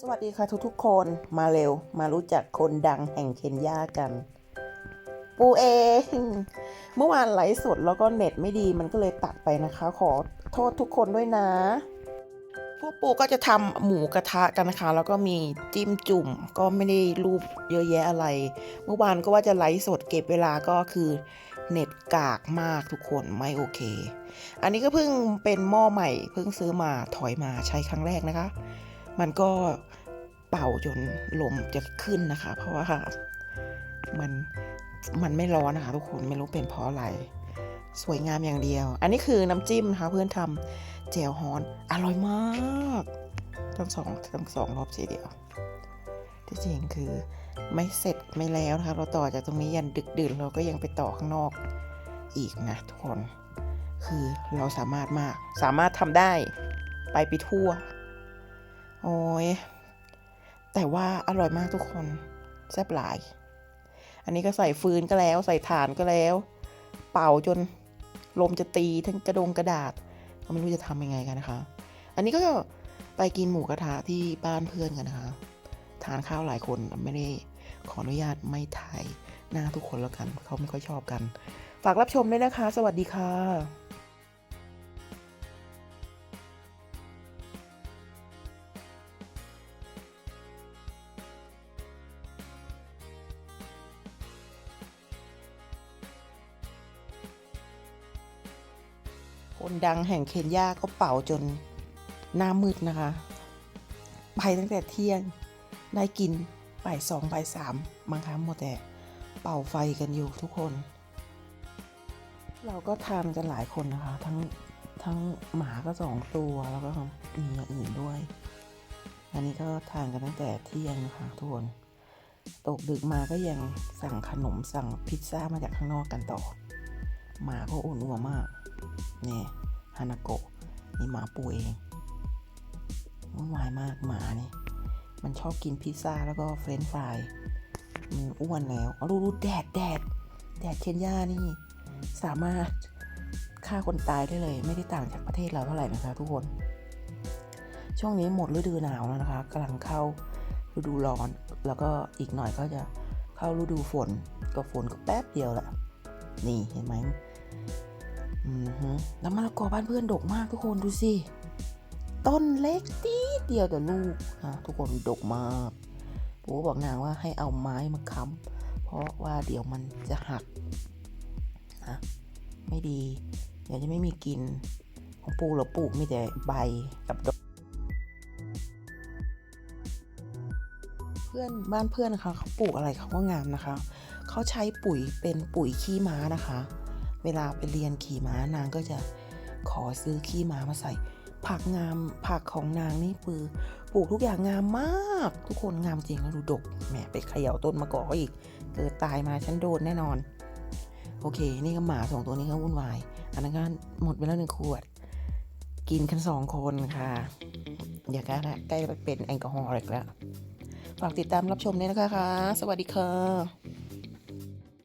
สวัสดีค่ะทุกๆคนมาเร็ว มารู้จักคนดังแห่งเคนยากัน ปูเอง เมื่อวานไลฟ์สดแล้วก็เน็ตไม่ดีมันก็เลยตัดไปนะคะ ขอโทษทุกคนด้วยนะ พวกปูก็จะทำหมูกระทะกันนะคะ แล้วก็มีจิ้มจุ่มก็ไม่ได้รูปเยอะแยะอะไร เมื่อวานก็ว่าจะไลฟ์สดเก็บเวลาก็คือเน็ตกากมากทุกคนไม่โอเค อันนี้ก็เพิ่งเป็นหม้อใหม่ เพิ่งซื้อมาถอยมาใช้ครั้งแรกนะคะ มันก็เป่าจนลมจะขึ้นนะคะ เพราะว่ามันมันไม่ร้อนนะคะ ทุกคนไม่รู้เป็นเพราะอะไร สวยงามอย่างเดียว อันนี้คือน้ำจิ้มนะคะ เพื่อนทำแจ่วฮอนอร่อยมากทั้งสองทั้งสองรอบทีเดียว ที่จริงคือไม่เสร็จไม่แล้วนะคะ เราต่อจากตรงนี้ยันดึกดื่นเราก็ยังไปต่อข้างนอกอีกนะทุกคน คือเราสามารถมากสามารถทำได้ไปไปทั่ว โอ้ยแต่ว่าอร่อยมากทุกคนแซ่บหลาย อันนี้ก็ใส่ฟืนก็แล้วใส่ถ่านก็แล้ว เป่าจนลมจะตีทั้งกระดงกระดาษก็ไม่รู้จะทำยังไงกันนะคะ อันนี้ก็ไปกินหมูกระทะที่บ้านเพื่อนกันนะคะ ทานข้าวหลายคนไม่ได้ขออนุญาตไม่ถ่ายหน้าทุกคนแล้วกัน เขาไม่ค่อยชอบกัน ฝากรับชมด้วยนะคะ สวัสดีค่ะ คนดังแห่งเคนยาก็เป่าจนหน้ามืดนะคะ ไปตั้งแต่เที่ยงได้กินบ่ายสองบ่ายสามบางครั้งหมดแต่เป่าไฟกันอยู่ทุกคน เราก็ทานกันหลายคนนะคะ ทั้งทั้งหมาก็สองตัวแล้วก็มีอย่างอื่นด้วย อันนี้ก็ทานกันตั้งแต่เที่ยงนะคะทุกคนตกดึกมาก็ยังสั่งขนมสั่งพิซซ่ามาจากข้างนอกกันต่อ หมาก็อุ่นอัวมาก นี่ฮานาโกะนี่หมาปูเองวุ่นวายมากหมานี่ มันชอบกินพิซซ่าแล้วก็เฟรนช์ฟรายมันอ้วนแล้วเอาดูดูแดดแดดแดดเคนยานี่ สามารถฆ่าคนตายได้เลย ไม่ได้ต่างจากประเทศเราเท่าไหร่นะคะทุกคน ช่วงนี้หมดฤดูหนาวแล้วนะคะกำลังเข้าฤดูร้อน แล้วก็อีกหน่อยก็จะเข้าฤดูฝน ก็ฝนก็แป๊บเดียวแหละนี่เห็นไหม แล้วมะละกอบ้านเพื่อนดกมากทุกคนดูสิ ต้นเล็กตีเดียวแต่ลูกนะทุกคนดกมากปู่บอกนางว่าให้เอาไม้มาค้ำเพราะว่าเดี๋ยวมันจะหักนะไม่ดี เดี๋ยวจะไม่มีกิน ของปู่เราปลูกมีแต่ใบกับดอกเพื่อนบ้านเพื่อนนะคะเขาปลูกอะไรเขาก็งามนะคะ เขาใช้ปุ๋ยเป็นปุ๋ยขี้ม้านะคะ เวลาไปเรียนขี่ม้านางก็จะขอซื้อขี้ม้ามาใส่ ผักงามผักของนางนี่ปือปลูกทุกอย่างงามมาก ทุกคนงามจริงแล้วดูดกแหมไปเขย่าต้นมะกอกอีก เกิดตายมาฉันโดนแน่นอน โอเค นี่ก็หมาสองตัวนี้ก็วุ่นวาย อันนั้นก็หมดไปแล้วหนึ่งขวด กินกันสองคนค่ะอย่ากล้ละใกล้เป็นแอลกอฮอล์อีกแล้วฝากติดตามรับชมด้วยนะคะ สวัสดีค่ะ